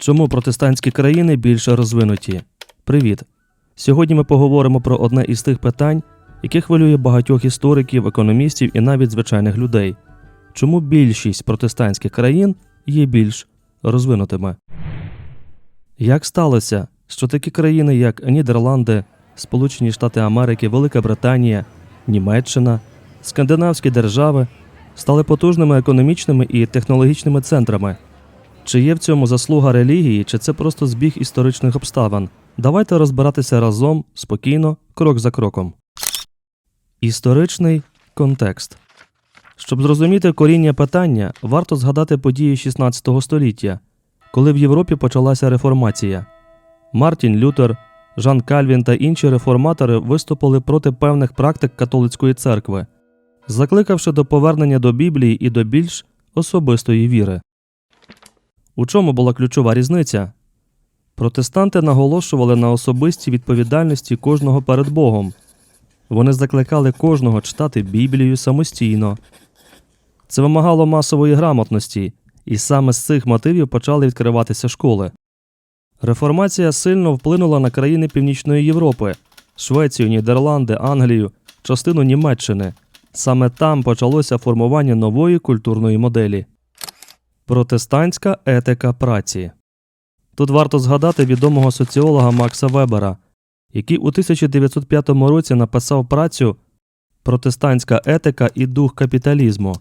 Чому протестантські країни більше розвинуті? Привіт! Сьогодні ми поговоримо про одне із тих питань, яке хвилює багатьох істориків, економістів і навіть звичайних людей. Чому більшість протестантських країн є більш розвинутими? Як сталося, що такі країни, як Нідерланди, Сполучені Штати Америки, Велика Британія, Німеччина, скандинавські держави стали потужними економічними і технологічними центрами? Чи є в цьому заслуга релігії, чи це просто збіг історичних обставин? Давайте розбиратися разом, спокійно, крок за кроком. Історичний контекст. Щоб зрозуміти коріння питання, варто згадати події 16 століття, коли в Європі почалася реформація. Мартін Лютер, Жан Кальвін та інші реформатори виступили проти певних практик католицької церкви, закликавши до повернення до Біблії і до більш особистої віри. У чому була ключова різниця? Протестанти наголошували на особистій відповідальності кожного перед Богом. Вони закликали кожного читати Біблію самостійно. Це вимагало масової грамотності, і саме з цих мотивів почали відкриватися школи. Реформація сильно вплинула на країни Північної Європи Швецію, Нідерланди, Англію, частину Німеччини. Саме там почалося формування нової культурної моделі. Протестантська етика праці. Тут варто згадати відомого соціолога Макса Вебера, який у 1905 році написав працю Протестантська етика і дух капіталізму.